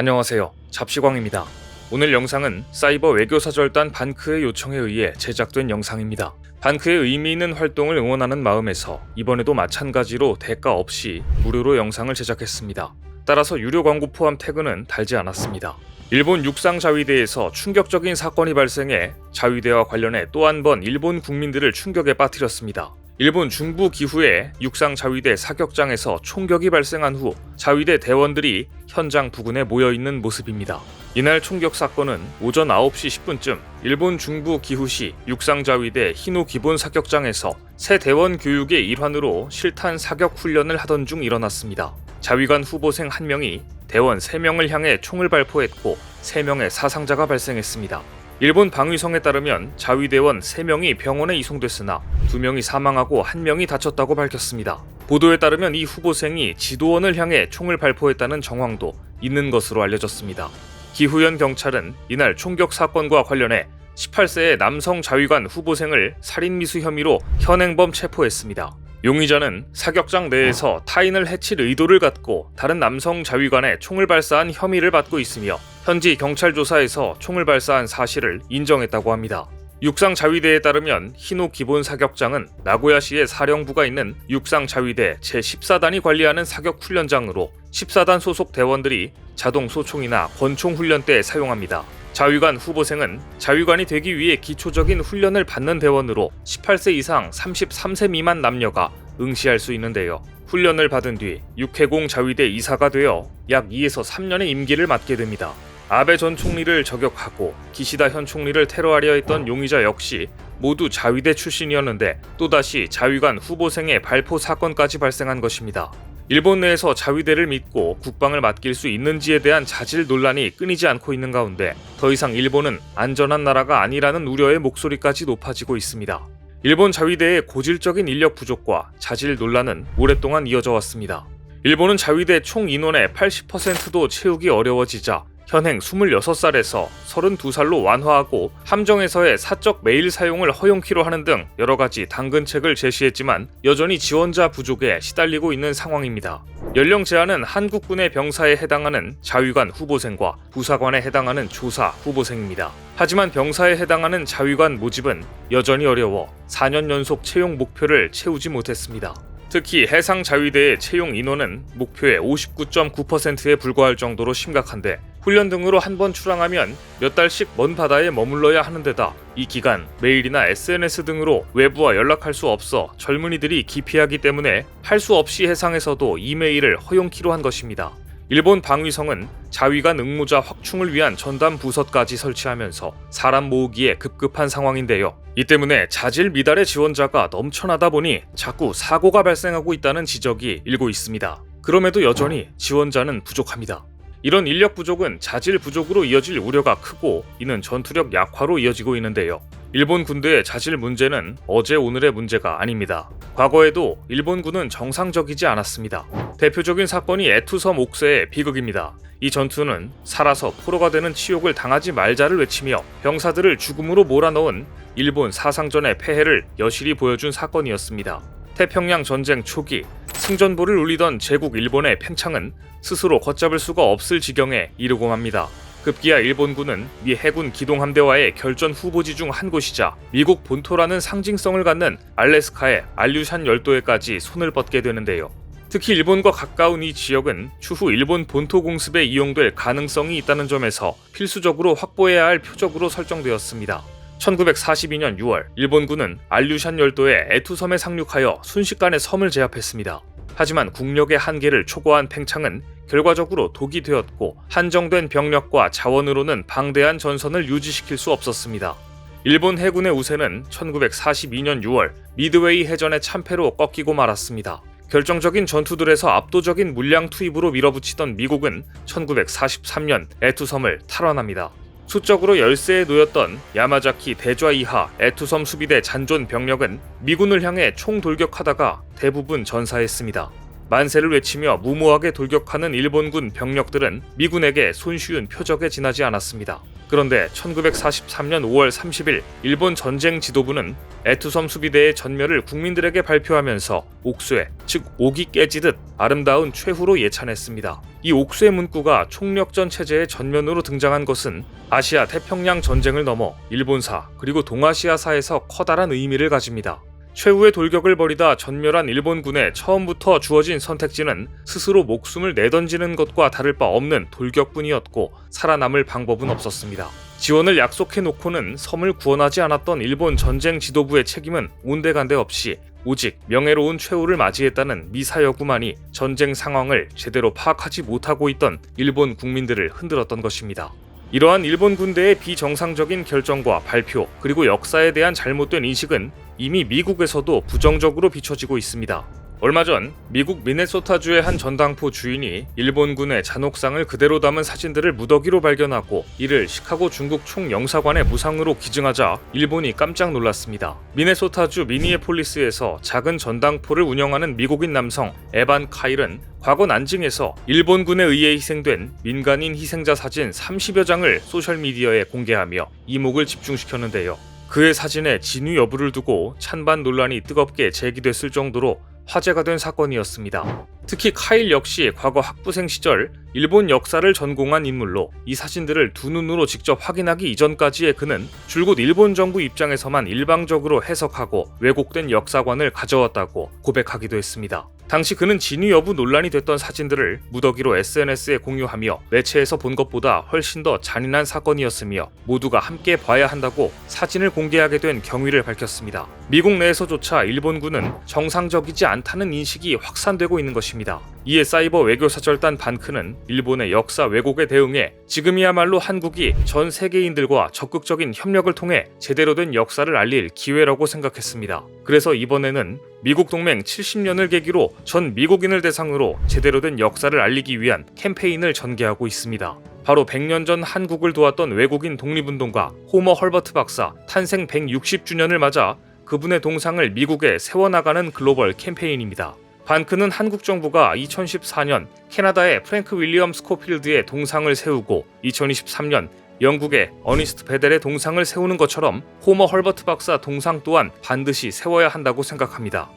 안녕하세요. 잡시광입니다. 오늘 영상은 사이버 외교사절단 반크의 요청에 의해 제작된 영상입니다. 반크의 의미 있는 활동을 응원하는 마음에서 이번에도 마찬가지로 대가 없이 무료로 영상을 제작했습니다. 따라서 유료 광고 포함 태그는 달지 않았습니다. 일본 육상 자위대에서 충격적인 사건이 발생해 자위대와 관련해 또 한 번 일본 국민들을 충격에 빠뜨렸습니다. 일본 중부 기후의 육상 자위대 사격장에서 총격이 발생한 후 자위대 대원들이 현장 부근에 모여 있는 모습입니다. 이날 총격 사건은 오전 9시 10분쯤 일본 중부 기후시 육상 자위대 히노 기본 사격장에서 새 대원 교육의 일환으로 실탄 사격 훈련을 하던 중 일어났습니다. 자위관 후보생 1명이 대원 3명을 향해 총을 발포했고 3명의 사상자가 발생했습니다. 일본 방위성에 따르면 자위대원 3명이 병원에 이송됐으나 2명이 사망하고 1명이 다쳤다고 밝혔습니다. 보도에 따르면 이 후보생이 지도원을 향해 총을 발포했다는 정황도 있는 것으로 알려졌습니다. 기후현 경찰은 이날 총격 사건과 관련해 18세의 남성 자위관 후보생을 살인미수 혐의로 현행범 체포했습니다. 용의자는 사격장 내에서 타인을 해칠 의도를 갖고 다른 남성 자위관에 총을 발사한 혐의를 받고 있으며 현지 경찰 조사에서 총을 발사한 사실을 인정했다고 합니다. 육상 자위대에 따르면 히노 기본 사격장은 나고야시에 사령부가 있는 육상 자위대 제14단이 관리하는 사격 훈련장으로 14단 소속 대원들이 자동 소총이나 권총 훈련 때 사용합니다. 자위관 후보생은 자위관이 되기 위해 기초적인 훈련을 받는 대원으로 18세 이상 33세 미만 남녀가 응시할 수 있는데요. 훈련을 받은 뒤 육해공 자위대 이사가 되어 약 2에서 3년의 임기를 맡게 됩니다. 아베 전 총리를 저격하고 기시다 현 총리를 테러하려 했던 용의자 역시 모두 자위대 출신이었는데 또다시 자위관 후보생의 발포 사건까지 발생한 것입니다. 일본 내에서 자위대를 믿고 국방을 맡길 수 있는지에 대한 자질 논란이 끊이지 않고 있는 가운데 더 이상 일본은 안전한 나라가 아니라는 우려의 목소리까지 높아지고 있습니다. 일본 자위대의 고질적인 인력 부족과 자질 논란은 오랫동안 이어져 왔습니다. 일본은 자위대 총 인원의 80%도 채우기 어려워지자 현행 26살에서 32살로 완화하고 함정에서의 사적 메일 사용을 허용키로 하는 등 여러 가지 당근책을 제시했지만 여전히 지원자 부족에 시달리고 있는 상황입니다. 연령 제한은 한국군의 병사에 해당하는 자위관 후보생과 부사관에 해당하는 조사 후보생입니다. 하지만 병사에 해당하는 자위관 모집은 여전히 어려워 4년 연속 채용 목표를 채우지 못했습니다. 특히 해상 자위대의 채용 인원은 목표의 59.9%에 불과할 정도로 심각한데 훈련 등으로 한 번 출항하면 몇 달씩 먼 바다에 머물러야 하는 데다 이 기간 메일이나 SNS 등으로 외부와 연락할 수 없어 젊은이들이 기피하기 때문에 할 수 없이 해상에서도 이메일을 허용키로 한 것입니다. 일본 방위성은 자위관 응모자 확충을 위한 전담 부서까지 설치하면서 사람 모으기에 급급한 상황인데요. 이 때문에 자질 미달의 지원자가 넘쳐나다 보니 자꾸 사고가 발생하고 있다는 지적이 일고 있습니다. 그럼에도 여전히 지원자는 부족합니다. 이런 인력 부족은 자질 부족으로 이어질 우려가 크고 이는 전투력 약화로 이어지고 있는데요. 일본 군대의 자질 문제는 어제 오늘의 문제가 아닙니다. 과거에도 일본군은 정상적이지 않았습니다. 대표적인 사건이 에투섬 옥새의 비극입니다. 이 전투는 살아서 포로가 되는 치욕을 당하지 말자를 외치며 병사들을 죽음으로 몰아넣은 일본 사상전의 폐해를 여실히 보여준 사건이었습니다. 태평양 전쟁 초기 승전보를 울리던 제국 일본의 팽창은 스스로 걷잡을 수가 없을 지경에 이르고 맙니다. 급기야 일본군은 미 해군 기동함대와의 결전 후보지 중 한 곳이자 미국 본토라는 상징성을 갖는 알래스카의 알류샨 열도에까지 손을 뻗게 되는데요. 특히 일본과 가까운 이 지역은 추후 일본 본토 공습에 이용될 가능성이 있다는 점에서 필수적으로 확보해야 할 표적으로 설정되었습니다. 1942년 6월 일본군은 알류샨 열도의 에투섬에 상륙하여 순식간에 섬을 제압했습니다. 하지만 국력의 한계를 초과한 팽창은 결과적으로 독이 되었고 한정된 병력과 자원으로는 방대한 전선을 유지시킬 수 없었습니다. 일본 해군의 우세는 1942년 6월 미드웨이 해전의 참패로 꺾이고 말았습니다. 결정적인 전투들에서 압도적인 물량 투입으로 밀어붙이던 미국은 1943년 에투섬을 탈환합니다. 수적으로 열세에 놓였던 야마자키 대좌 이하 에투섬 수비대 잔존 병력은 미군을 향해 총 돌격하다가 대부분 전사했습니다. 만세를 외치며 무모하게 돌격하는 일본군 병력들은 미군에게 손쉬운 표적에 지나지 않았습니다. 그런데 1943년 5월 30일 일본 전쟁 지도부는 에투섬 수비대의 전멸을 국민들에게 발표하면서 옥수에 즉 옥이 깨지듯 아름다운 최후로 예찬했습니다. 이 옥수의 문구가 총력전 체제의 전면으로 등장한 것은 아시아 태평양 전쟁을 넘어 일본사 그리고 동아시아사에서 커다란 의미를 가집니다. 최후의 돌격을 벌이다 전멸한 일본군에 처음부터 주어진 선택지는 스스로 목숨을 내던지는 것과 다를 바 없는 돌격뿐이었고 살아남을 방법은 없었습니다. 지원을 약속해 놓고는 섬을 구원하지 않았던 일본 전쟁 지도부의 책임은 온데간데 없이 오직 명예로운 최후를 맞이했다는 미사여구만이 전쟁 상황을 제대로 파악하지 못하고 있던 일본 국민들을 흔들었던 것입니다. 이러한 일본 군대의 비정상적인 결정과 발표 그리고 역사에 대한 잘못된 인식은 이미 미국에서도 부정적으로 비춰지고 있습니다. 얼마 전 미국 미네소타주의 한 전당포 주인이 일본군의 잔혹상을 그대로 담은 사진들을 무더기로 발견하고 이를 시카고 중국 총영사관의 무상으로 기증하자 일본이 깜짝 놀랐습니다. 미네소타주 미니에폴리스에서 작은 전당포를 운영하는 미국인 남성 에반 카일은 과거 난징에서 일본군에 의해 희생된 민간인 희생자 사진 30여 장을 소셜미디어에 공개하며 이목을 집중시켰는데요. 그의 사진의 진위 여부를 두고 찬반 논란이 뜨겁게 제기됐을 정도로 화제가 된 사건이었습니다. 특히 카일 역시 과거 학부생 시절 일본 역사를 전공한 인물로 이 사진들을 두 눈으로 직접 확인하기 이전까지의 그는 줄곧 일본 정부 입장에서만 일방적으로 해석하고 왜곡된 역사관을 가져왔다고 고백하기도 했습니다. 당시 그는 진위 여부 논란이 됐던 사진들을 무더기로 SNS에 공유하며 매체에서 본 것보다 훨씬 더 잔인한 사건이었으며 모두가 함께 봐야 한다고 사진을 공개하게 된 경위를 밝혔습니다. 미국 내에서조차 일본군은 정상적이지 않다는 인식이 확산되고 있는 것입니다. 이에 사이버 외교사절단 반크는 일본의 역사 왜곡에 대응해 지금이야말로 한국이 전 세계인들과 적극적인 협력을 통해 제대로 된 역사를 알릴 기회라고 생각했습니다. 그래서 이번에는 미국 동맹 70년을 계기로 전 미국인을 대상으로 제대로 된 역사를 알리기 위한 캠페인을 전개하고 있습니다. 바로 100년 전 한국을 도왔던 외국인 독립운동가 호머 헐버트 박사 탄생 160주년을 맞아 그분의 동상을 미국에 세워나가는 글로벌 캠페인입니다. 반크는 한국 정부가 2014년 캐나다의 프랭크 윌리엄 스코필드의 동상을 세우고 2023년 영국의 어니스트 베델의 동상을 세우는 것처럼 호머 헐버트 박사 동상 또한 반드시 세워야 한다고 생각합니다.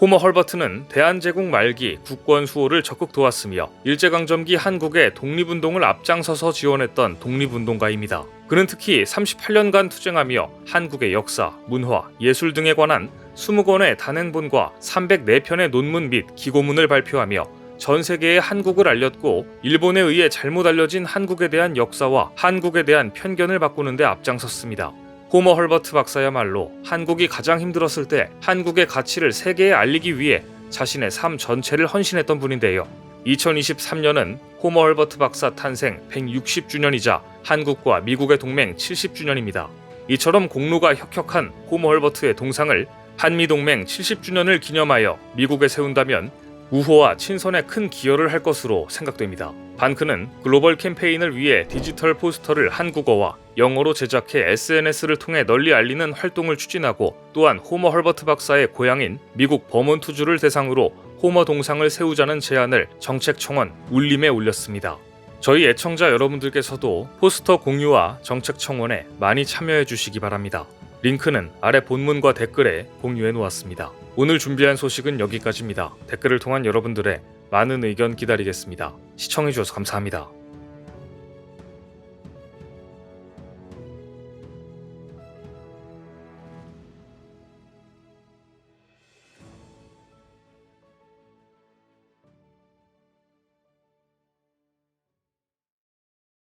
호머 헐버트는 대한제국 말기 국권 수호를 적극 도왔으며 일제강점기 한국의 독립운동을 앞장서서 지원했던 독립운동가입니다. 그는 특히 38년간 투쟁하며 한국의 역사, 문화, 예술 등에 관한 20권의 단행본과 304편의 논문 및 기고문을 발표하며 전 세계에 한국을 알렸고 일본에 의해 잘못 알려진 한국에 대한 역사와 한국에 대한 편견을 바꾸는 데 앞장섰습니다. 호머 헐버트 박사야말로 한국이 가장 힘들었을 때 한국의 가치를 세계에 알리기 위해 자신의 삶 전체를 헌신했던 분인데요. 2023년은 호머 헐버트 박사 탄생 160주년이자 한국과 미국의 동맹 70주년입니다. 이처럼 공로가 혁혁한 호머 헐버트의 동상을 한미 동맹 70주년을 기념하여 미국에 세운다면 우호와 친선에 큰 기여를 할 것으로 생각됩니다. 반크는 글로벌 캠페인을 위해 디지털 포스터를 한국어와 영어로 제작해 SNS를 통해 널리 알리는 활동을 추진하고 또한 호머 헐버트 박사의 고향인 미국 버몬트주를 대상으로 호머 동상을 세우자는 제안을 정책 청원 울림에 올렸습니다. 저희 애청자 여러분들께서도 포스터 공유와 정책 청원에 많이 참여해 주시기 바랍니다. 링크는 아래 본문과 댓글에 공유해 놓았습니다. 오늘 준비한 소식은 여기까지입니다. 댓글을 통한 여러분들의 많은 의견 기다리겠습니다. 시청해 주셔서 감사합니다.